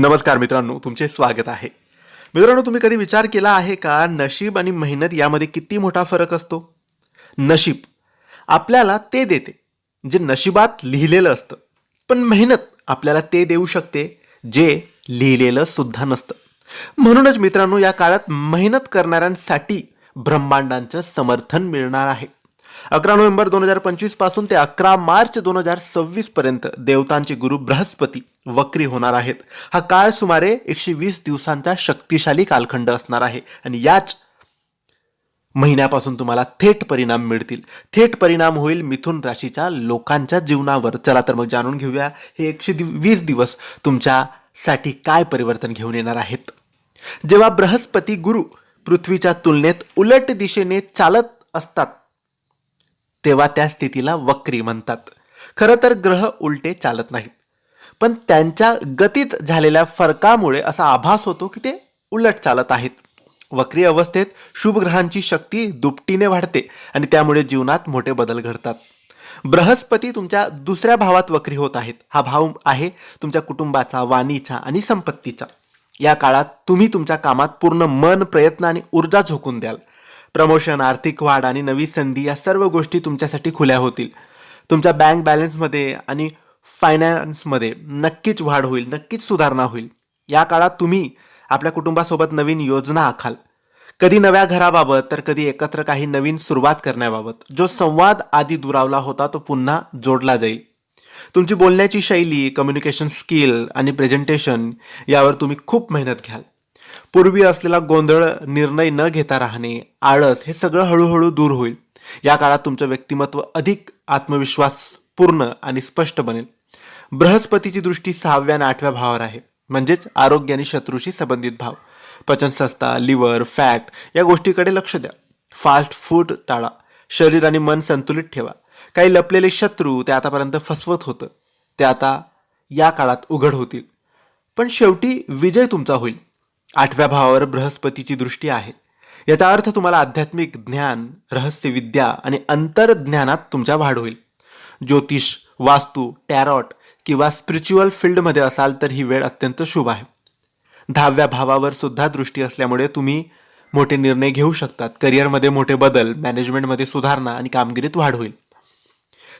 नमस्कार मित्रांनो तुमचे स्वागत आहे. मित्रांनो तुम्ही कधी विचार केला आहे का नशीब आणि मेहनत यामध्ये किती मोठा फरक असतो? नशीब आपल्याला ते देते जे नशिबात लिहिलेलं असतं. पण मेहनत आपल्याला ते देऊ शकते जे लिहिलेलं सुद्धा नसतं. म्हणूनच मित्रांनो या काळात मेहनत करणाऱ्यांसाठी ब्रह्मांडांचं समर्थन मिळणार आहे. अकरा नोव्हेंबर दोन हजार पंचवीसपासून ते अकरा मार्च दोन हजार सव्वीस पर्यंत देवतांचे गुरु बृहस्पती वक्री होणार आहेत. हा काळ सुमारे एकशे वीस दिवसांचा शक्तिशाली कालखंड असणार आहे. आणि याच महिन्यापासून तुम्हाला थेट परिणाम मिळतील. थेट परिणाम होईल मिथुन राशीच्या लोकांच्या जीवनावर. चला तर मग जाणून घेऊया हे एकशे वीस दिवस तुमच्यासाठी काय परिवर्तन घेऊन येणार आहेत. जेव्हा बृहस्पती गुरु पृथ्वीच्या तुलनेत उलट दिशेने चालत असतात तेव्हा त्या स्थितीला वक्री म्हणतात. खरं तर ग्रह उलटे चालत नाहीत. पण त्यांच्या गतीत झालेल्या फरकामुळे असा आभास होतो की ते उलट चालत आहेत. वक्री अवस्थेत शुभ ग्रहांची शक्ती दुपटीने वाढते आणि त्यामुळे जीवनात मोठे बदल घडतात. बृहस्पती तुमच्या दुसऱ्या भावात वक्री होत आहेत. हा भाव आहे तुमच्या कुटुंबाचा वाणीचा आणि संपत्तीचा. या काळात तुम्ही तुमच्या कामात पूर्ण मन प्रयत्न आणि ऊर्जा झोकून द्याल. प्रमोशन आर्थिक वाढ आणि नवी संधी या सर्व गोष्टी तुमच्यासाठी खुल्या होतील. तुमच्या बँक बॅलन्समध्ये आणि फायनान्समध्ये नक्कीच वाढ होईल नक्कीच सुधारणा होईल. या काळात तुम्ही आपल्या कुटुंबासोबत नवीन योजना आखाल. कधी नव्या घराबाबत तर कधी एकत्र काही नवीन सुरुवात करण्याबाबत. जो संवाद आधी दुरावला होता तो पुन्हा जोडला जाईल. तुमची बोलण्याची शैली कम्युनिकेशन स्किल आणि प्रेझेंटेशन यावर तुम्ही खूप मेहनत घ्याल. पूर्वी असलेला गोंधळ निर्णय न घेता राहणे आळस हे सगळं हळूहळू दूर होईल. या काळात तुमचं व्यक्तिमत्व अधिक आत्मविश्वास पूर्ण आणि स्पष्ट बनेल. बृहस्पतीची दृष्टी सहाव्या आणि आठव्या भावावर आहे. म्हणजेच आरोग्य आणि शत्रूशी संबंधित भाव. पचनसंस्था लिव्हर फॅट या गोष्टीकडे लक्ष द्या. फास्ट फूड टाळा. शरीर आणि मन संतुलित ठेवा. काही लपलेले शत्रू ते आतापर्यंत फसवत होतं. ते आता या काळात उघड होतील. पण शेवटी विजय तुमचा होईल. आठव्या भावावर बृहस्पतीची दृष्टी आहे. याचा अर्थ तुम्हाला आध्यात्मिक ज्ञान रहस्यविद्या आणि अंतर्ज्ञानात तुमच्या वाढ होईल. ज्योतिष वास्तू टॅरॉट किंवा स्पिरिच्युअल फील्डमध्ये असाल तर ही वेळ अत्यंत शुभ आहे. दहाव्या भावावर सुद्धा दृष्टी असल्यामुळे तुम्ही मोठे निर्णय घेऊ शकतात. करिअरमध्ये मोठे बदल मॅनेजमेंटमध्ये सुधारणा आणि कामगिरीत वाढ होईल.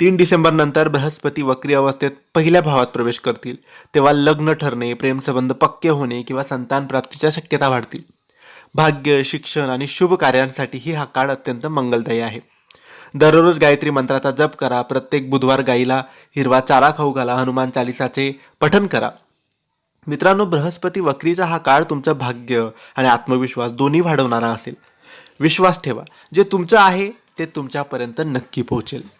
तीन डिसेंबर नंतर बृहस्पती वक्री अवस्थेत पहिल्या भावात प्रवेश करतील. तेव्हा लग्न ठरणे प्रेमसंबंध पक्के होणे किंवा संतान प्राप्तीच्या शक्यता वाढतील. भाग्य शिक्षण आणि शुभ कार्यांसाठीही हा काळ अत्यंत मंगलदायी आहे. दररोज गायत्री मंत्राचा जप करा प्रत्येक बुधवार गाईला हिरवा चारा खाऊ घाला हनुमान चालिसाचे पठन करा. मित्रांनो बृहस्पती वक्रीचा हा काळ तुमचं भाग्य आणि आत्मविश्वास दोन्ही वाढवणारा असेल. विश्वास ठेवा. जे तुमचं आहे ते तुमच्यापर्यंत नक्की पोहोचेल.